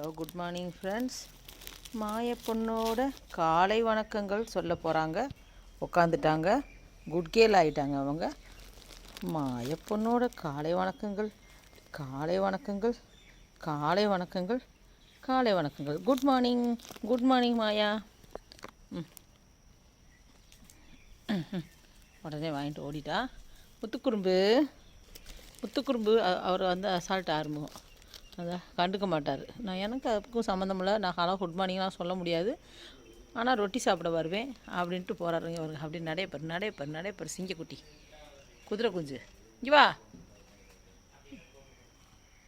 Hello good morning friends மாய பொண்ணோட காலை வணக்கங்கள் சொல்ல போகிறாங்க உட்காந்துட்டாங்க குட் கேல் ஆயிட்டாங்க அவங்க. மாய பொண்ணோட காலை வணக்கங்கள் காலை வணக்கங்கள் காலை வணக்கங்கள் காலை வணக்கங்கள். Good morning good morning Maya. உடனே வாங்கிட்டு ஓடிட்டா. முத்துக்குறும்பு முத்துக்குறும்பு அவர் வந்து அசால்ட் ஆரம்பம் அதான் கண்டுக்க மாட்டார். நான் எனக்கு அதுக்கும் சம்மந்தம் இல்லை. நான் ஹலோ குட் மார்னிங்லாம் சொல்ல முடியாது. ஆனால் ரொட்டி சாப்பிட வருவேன் அப்படின்ட்டு போகிறாருங்க அவருங்க அப்படி நடையப்பார் நடையப்பார் நடையப்பார் சிங்கக்குட்டி. குதிரை குஞ்சு. இங்கே வா.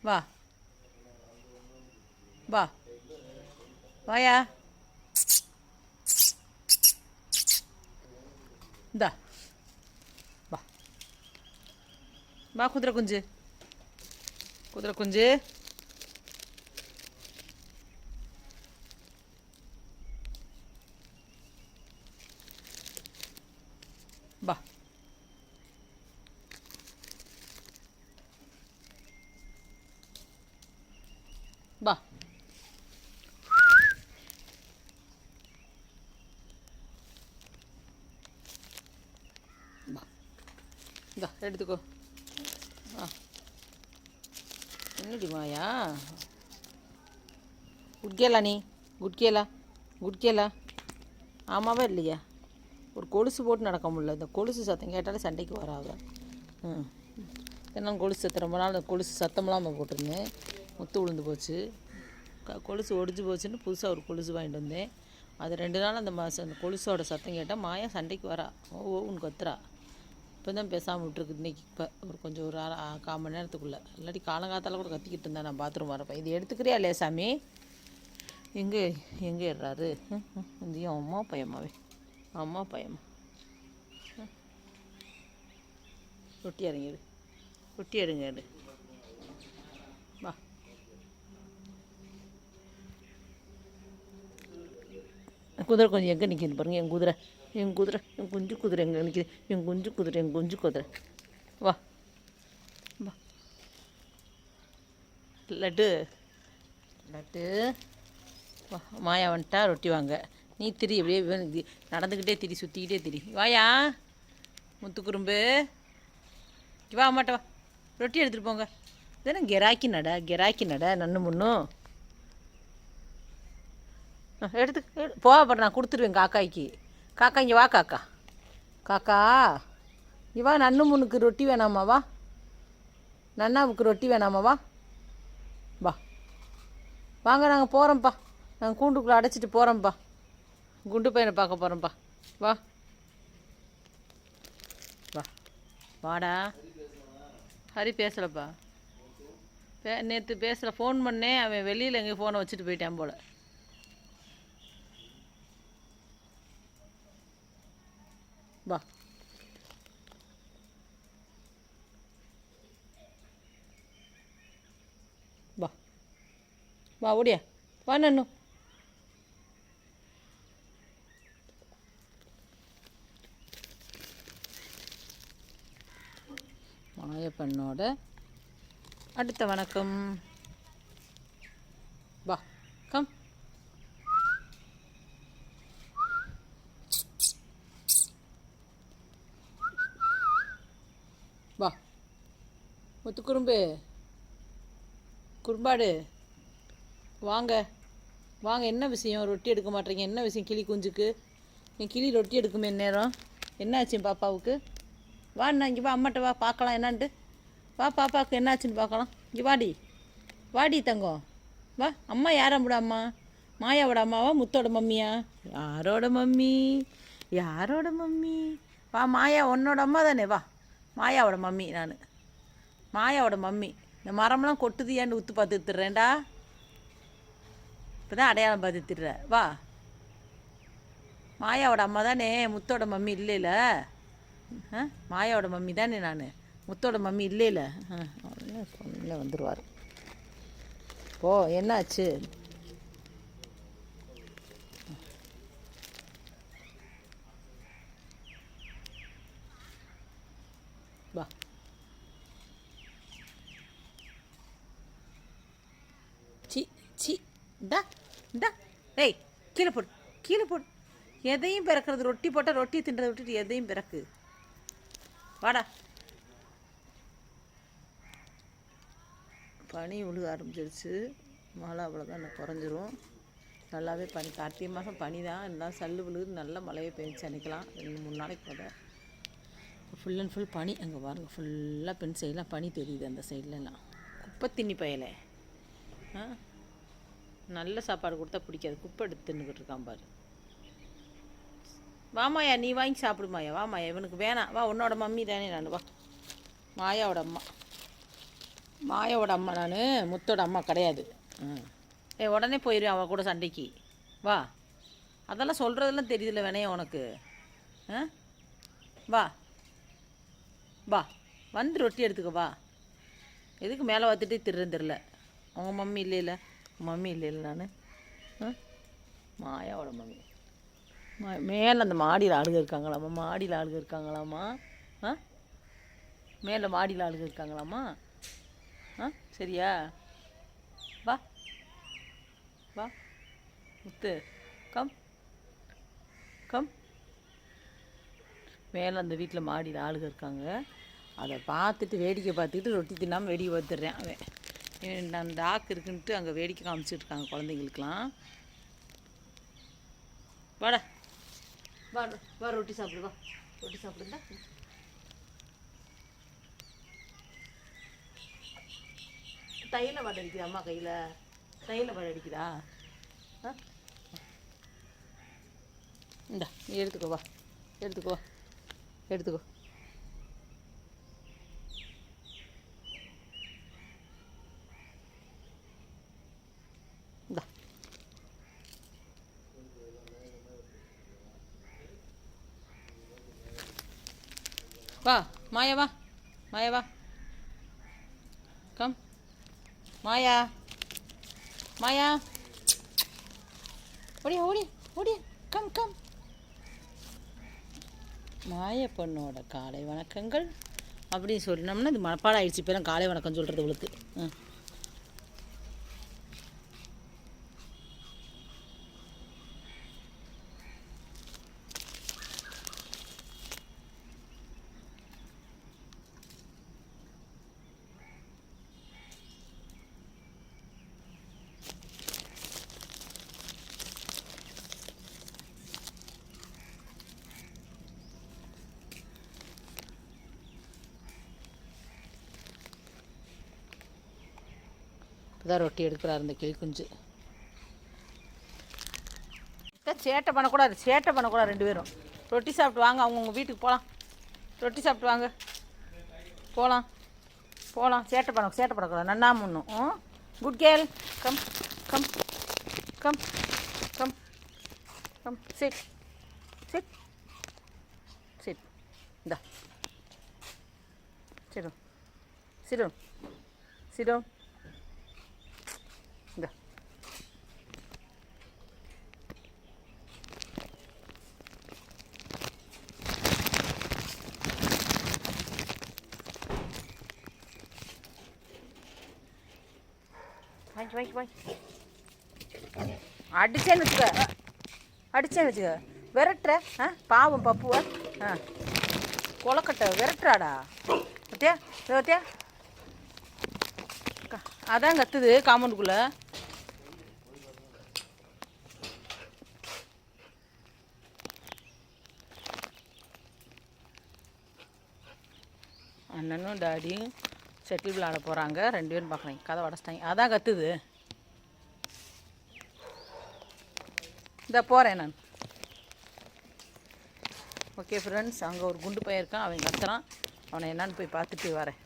வா. வா. வாயா. இந்தா. வா. வா குதிரை குஞ்சு. குதிரை குஞ்சு வா வா வா இந்தா எடுத்துக்கோ. ஆ என்னடி மாயா? குட்கேலா நீ? குட்கேலா குட்கேலா ஆமாவா இல்லையா? ஒரு கொலுசு போட்டு நடக்க முடியல. இந்த கொலுசு சத்தம் கேட்டாலே சண்டைக்கு வராங்க ம். என்ன கொலுசு சத்தம். ரொம்ப நாள் கொலுசு சத்தமெல்லாம் போட்டிருந்தேன். முத்து விழுந்து போச்சு. க கொலுசு ஒடிஞ்சு போச்சுன்னு புதுசாக ஒரு கொலுசு வாங்கிட்டு வந்தேன். அது ரெண்டு நாள் அந்த மாதம் அந்த கொலுசோட சத்தம் கேட்டால் மாயா சண்டைக்கு வரா. ஓ ஓன்னு கொத்துறா இப்போ தான் பேசாமல் விட்டுருக்கு இன்னைக்கு இப்போ. ஒரு கொஞ்சம் ஒரு அரை கால் மணி நேரத்துக்குள்ளே. இல்லாட்டி காலங்காத்தால கூட கத்திக்கிட்டு இருந்தேன் நான் பாத்ரூம் வரப்போ. இது எடுத்துக்கிறியா இல்லையா சாமி? எங்கே எங்கே ஏறாரு இதையும் அம்மா பையம்மாவே. அம்மா பையம்மா. ரொட்டி இறங்கிடு ரொட்டி எடுங்க எடு வா. குதிரை கொஞ்சம் எங்கே நிற்கிது பாருங்க என் குதிரை. என் குதிரை என் குஞ்சு குதிரை எங்கே நிற்கிது என் குஞ்சு குதிரை என் குஞ்சு குதிரை. வா. வா. லட்டு. லட்டு. வா. மாயா வந்துட்டா ரொட்டி வாங்க. நீ திரி அப்படியே நடந்துக்கிட்டே திரி சுற்றிக்கிட்டே திரி. வாயா. முத்துக்குறும்பு. வா மாட்ட வா. ரொட்டி எடுத்துகிட்டு போங்க. தானே கெராக்கி நட கெராக்கி நட நன்னு முன்னும் எடுத்து எடு போ அப்புறம் நான் கொடுத்துருவேன் காக்காய்க்கு. காக்கா இங்கே வா காக்கா. காக்கா இங்கே வா நன்னு முன்னுக்கு ரொட்டி வேணாமா வா. நன்னாவுக்கு ரொட்டி வேணாமா வா. வா. வாங்க நாங்கள் போகிறோம்ப்பா நாங்கள் கூண்டுக்குள்ளே அடைச்சிட்டு போகிறோம்ப்பா குண்டு பையனை பார்க்க போகிறோம்ப்பா வா. வா. வாடா. ஹரி பேசலப்பா. பே நேற்று பேசல ஃபோன் பண்ணேன். அவன் வெளியில் எங்கேயும் ஃபோனை வச்சுட்டு போயிட்டான் போல். வா வா வா ஓடியா வா நன்னு மாயப்பண்ணோட அடுத்த வணக்கம் வா கம் வா. முத்துக்குறும்பு குறும்பாடு. வாங்க. வாங்க என்ன விஷயம்? ரொட்டி எடுக்க மாட்டீங்க. என்ன விஷயம்? கிளி குஞ்சுக்கு. என் கிளி ரொட்டி எடுக்குமே நேரம் என்னாச்சு என் பாப்பாவுக்கு? வா அண்ணா இங்கே வா. அம்மாட்ட வா. பார்க்கலாம். என்னான்ட்டு. வா பாப்பாவுக்கு என்னாச்சுன்னு பார்க்கலாம். இங்கே வாடி. வாடி தங்கம். வா அம்மா யாரம்முட அம்மா? மாயாவோட அம்மாவா முத்தோட மம்மியா? யாரோட மம்மி? யாரோட மம்மி? வா மாயா உன்னோட அம்மா தானே. வா. மாயாவோட மம்மி நான். மாயாவோட மம்மி. இந்த மரம்லாம் கொட்டுது உத்து பார்த்து திட்டுறேன்டா. இப்போ தான் அடையாளம் பார்த்து திட்டுற. வா. மாயாவோட அம்மா தானே முத்தோட மம்மி இல்லைல ஆ? மாயாவோட மம்மி தானே நான். முத்தோட மம்மி இல்லைல ஆ வந்துடுவார் போ என்னாச்சு வா சி சி இந்தா டேய் ஏய் கீழே போடு கீழே போடு. எதையும் பிறக்கிறது ரொட்டி போட்டால் ரொட்டி தின்றதை விட்டுட்டு எதையும் பிறக்கு. வாடா. பனி விழுக ஆரம்பிச்சிருச்சு. மழை அவ்வளோதான் குறைஞ்சிரும். நல்லாவே பனி கார்த்திகை மாதம் பனி தான். இருந்தாலும் சல்லு விழுது நல்ல மழையை பெஞ்சு அன்னைக்கலாம் ரெண்டு மூணு நாளைக்கு போத ஃபுல் அண்ட் ஃபுல் பனி. அங்கே பாருங்க ஃபுல்லாக பெண் சைடெலாம் பனி தெரியுது அந்த சைட்லலாம் குப்பை தின்னி பயலை. ஆ? நல்ல சாப்பாடு கொடுத்தா பிடிக்காது. குப்பை எடுத்து தின்னுக்கிட்டு இருக்கான் பாரு. வாமாயா நீ வாங்கி சாப்பிடுமாயா வாமாயா இவனுக்கு வேணாம். வா உன்னோட மம்மி தானே நான். வா. மாயாவோட அம்மா. மாயாவோட அம்மா நான் முத்தோட அம்மா கிடையாது. ம். ஏ உடனே போயிடுவேன் அவன் கூட சண்டைக்கு. வா. அதெல்லாம் சொல்கிறதெல்லாம் தெரியுதுல்ல வேணைய உனக்கு. ஆ? வா. வா. வந்து ரொட்டி எடுத்துக்க வா. எதுக்கு மேலே பார்த்துட்டே திருன்னு தெரில அவங்க மம்மி இல்லைல்ல மம்மி இல்லைல்ல நான்? ஆ? மாயாவோட மம்மி. மா மேலே அந்த மாடியில் ஆளுக இருக்காங்களாம்மா? மாடியில் ஆளுக இருக்காங்களாம்மா? ஆ? மேலே மாடியில் ஆளுக இருக்காங்களாம்மா? ஆ? சரியா? வா. வா. முத்து கம். கம். மேலே அந்த வீட்டில் மாடியில் ஆளுக இருக்காங்க. அதை பார்த்துட்டு வேடிக்கை பார்த்துக்கிட்டு ரொட்டி தின்னாமல் வேடிக்கை பார்த்துடுறேன் அவன். நான் டாக் இருக்குன்ட்டு அங்கே வேடிக்கை காமிச்சிட்டு இருக்காங்க குழந்தைங்களுக்குலாம் வாடா. வா வா ரொட்டி சாப்பிடு வா. ரொட்டி சாப்பிடுந்தா தையில வடை அடிக்குதா அம்மா கையில்? தையில வடை அடிக்குதா? ஆ? இந்தா நீ எடுத்துக்கோ வா. எடுத்துக்கோ எடுத்துக்கோ. வா மாயா வா மாயா வா. கம் மாயா மாயா. ஓடியா ஓடி ஓடி. கம் கம் மாய பொண்ணோட காலை வணக்கங்கள். அப்படின்னு சொன்னோம்னா இது மனப்பாடம் ஆயிடுச்சு. இப்போ காலை வணக்கம் சொல்கிறது உங்களுக்கு இப்போ தான் ரொட்டி எடுக்கிறாரு இந்த கிளிக்குஞ்சு. சேட்டை பண்ணக்கூடாது சேட்டை பண்ணக்கூடாது ரெண்டு பேரும். ரொட்டி சாப்பிட்டு வாங்க அவங்கவுங்க வீட்டுக்கு போகலாம் ரொட்டி சாப்பிட்டு வாங்க. போகலாம் போகலாம் சேட்டை பண்ண சேட்டை பண்ணக்கூடாது. நன்னா முன்னும் good girl come come come come come sit sit sit இந்தா. சிடும் சிடும் சிடும் வாங்கி வாங்கி வாங்கி அடிச்சேன்னு வச்சுக்க. அடிச்சேன்னு வச்சுக்க. விரட்டுற ஆ பாவம் பப்புவ. ஆ. கொலக்கட்டை விரட்டுறாடா. ஓத்தியா ஓத்தியா க- அதான் கத்துது காம்பவுண்டுக்குள்ள அண்ணனும் டாடியும். செட்டில் விளாட போகிறாங்க ரெண்டு பேரும் பார்க்குறீங்க கதை உடச்சிட்டாங்க அதான் கத்துது. இந்த போகிறேன் நான். ஓகே ஃப்ரெண்ட்ஸ் அங்கே ஒரு குண்டு பையன் இருக்கான். அவன் கத்துறான். அவனை என்னன்னு போய் பார்த்துட்டு வரேன்.